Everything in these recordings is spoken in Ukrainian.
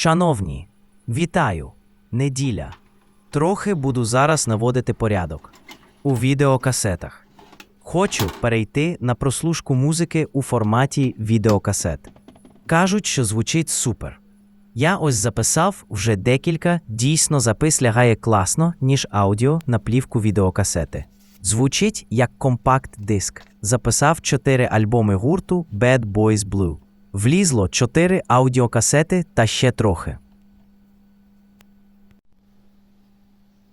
Шановні, вітаю! Неділя. Трохи буду зараз наводити порядок у відеокасетах. Хочу перейти на прослушку музики у форматі відеокасет. Кажуть, що звучить супер. Я ось записав вже декілька, дійсно запис лягає класно, ніж аудіо на плівку відеокасети. Звучить як компакт-диск. Записав чотири альбоми гурту Bad Boys Blue. Влізло чотири аудіокасети та ще трохи.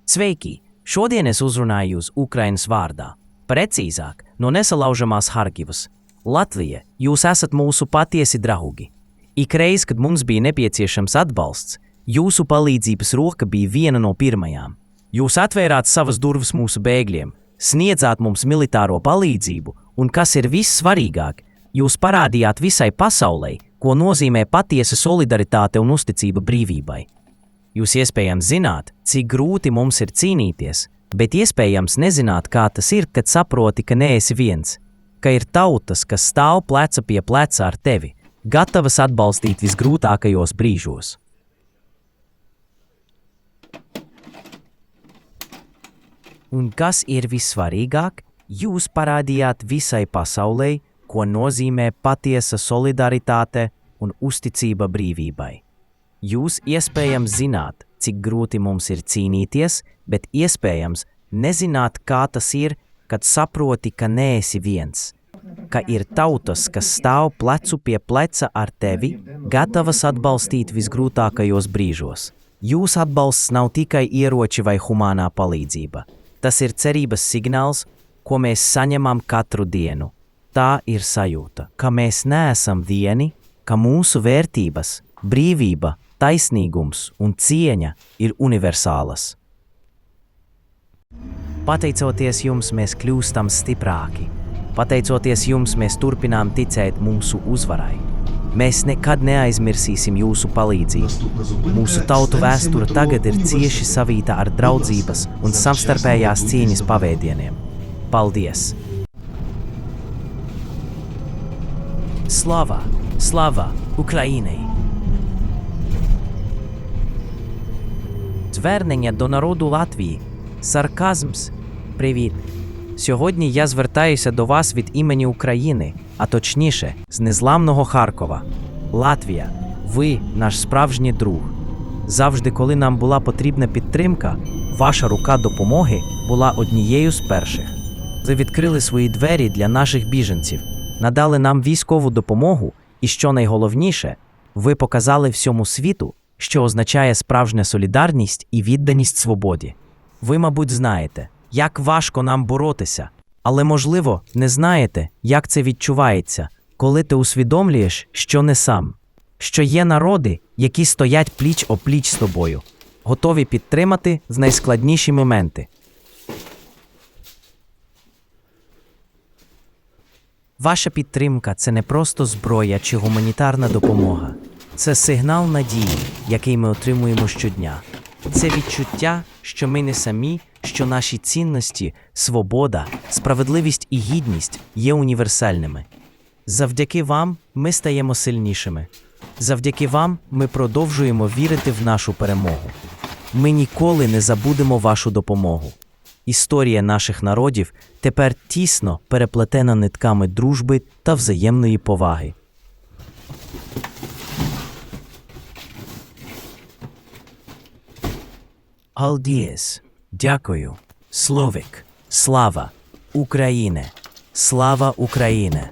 Sveiki! Šodien es uzrunāju uz Ukrainas vārdā. Precīzāk, no nesalaužamās Harkivas. Latvija, jūs esat mūsu patiesi draugi. Ikreiz, kad mums bija nepieciešams atbalsts, jūsu palīdzības roka bija viena no pirmajām. Jūs atvērāt savas durvis mūsu bēgļiem, sniedzāt mums militāro palīdzību, un kas ir vissvarīgāk, jūs parādījāt visai pasaulē, ko nozīmē patiesa solidaritāte un uzticība brīvībai. Jūs iespējams zināt, cik grūti mums ir cīnīties, bet iespējams nezināt, kā tas ir, kad saproti, ka neesi viens, ka ir tautas, kas stāv pleca pie pleca ar tevi, gatavas atbalstīt visgrūtākajos brīžos. Un kas ir vissvarīgāk, jūs parādījāt visai pasaulē, ko nozīmē patiesa solidaritāte un uzticība brīvībai. Jūs iespējams zināt, cik grūti mums ir cīnīties, bet iespējams nezināt, kā tas ir, kad saproti, ka neesi viens, ka ir tautas, kas stāv plecu pie pleca ar tevi, gatavas atbalstīt visgrūtākajos brīžos. Jūsu atbalsts nav tikai ieroči vai humānā palīdzība. Tas ir cerības signāls, ko mēs saņemam katru dienu. Tā ir sajūta, ka mēs neesam vieni, ka mūsu vērtības, brīvība, taisnīgums un cieņa ir universālas. Pateicoties jums, mēs kļūstam stiprāki. Pateicoties jums, mēs turpinām ticēt mūsu uzvarai. Mēs nekad neaizmirsīsim jūsu palīdzību. Mūsu tautu vēsture tagad ir cieši savīta ar draudzības un savstarpējās cīņas pavēdieniem. Paldies! Slava! Slava! Ukrainai! Звернення до народу Латвії. Сарказмс. Привіт. Сьогодні я звертаюся до вас від імені України, а точніше, з незламного Харкова. Латвія, ви наш справжній друг. Завжди, коли нам була потрібна підтримка, ваша рука допомоги була однією з перших. Ви відкрили свої двері для наших біженців, надали нам військову допомогу, і що найголовніше, ви показали всьому світу, що означає справжня солідарність і відданість свободі. Ви, мабуть, знаєте, як важко нам боротися, але, можливо, не знаєте, як це відчувається, коли ти усвідомлюєш, що не сам, що є народи, які стоять пліч опліч з тобою, готові підтримати в найскладніші моменти. Ваша підтримка це не просто зброя чи гуманітарна допомога. Це сигнал надії, який ми отримуємо щодня. Це відчуття, що ми не самі, що наші цінності, свобода, справедливість і гідність є універсальними. Завдяки вам ми стаємо сильнішими. Завдяки вам ми продовжуємо вірити в нашу перемогу. Ми ніколи не забудемо вашу допомогу. Історія наших народів тепер тісно переплетена нитками дружби та взаємної поваги. Алдієс, дякую. Словик, слава, Україне, слава Україне.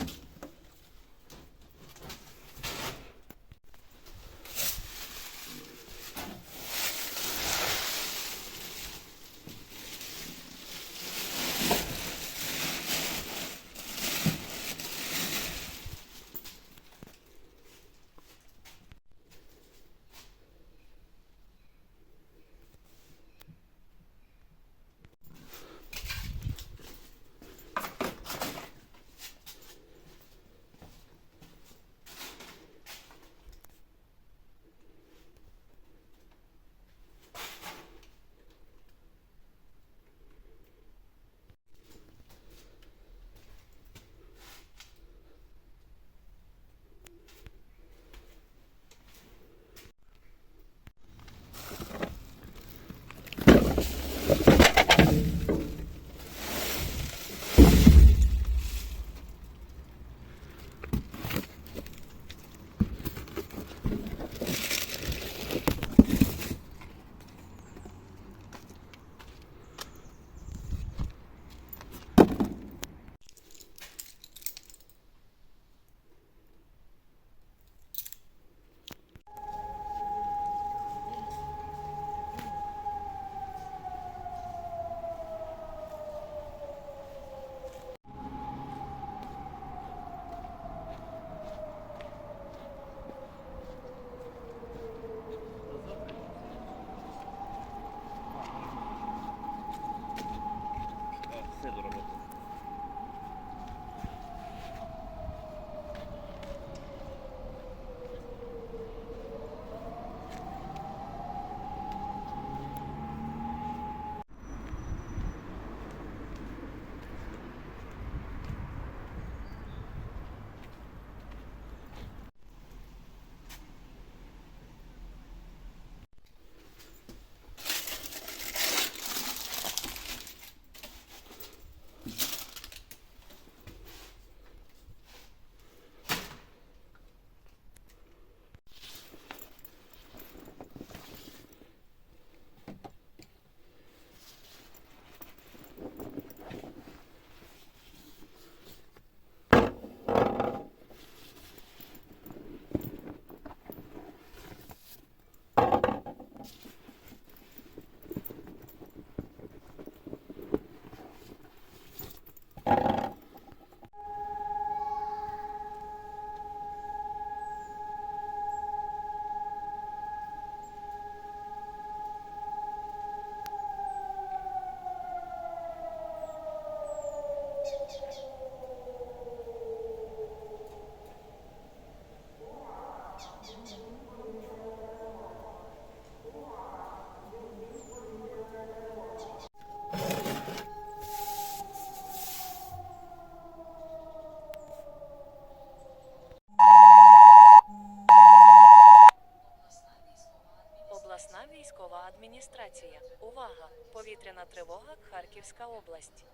Адміністрація. Увага! Повітряна тривога, Харківська область.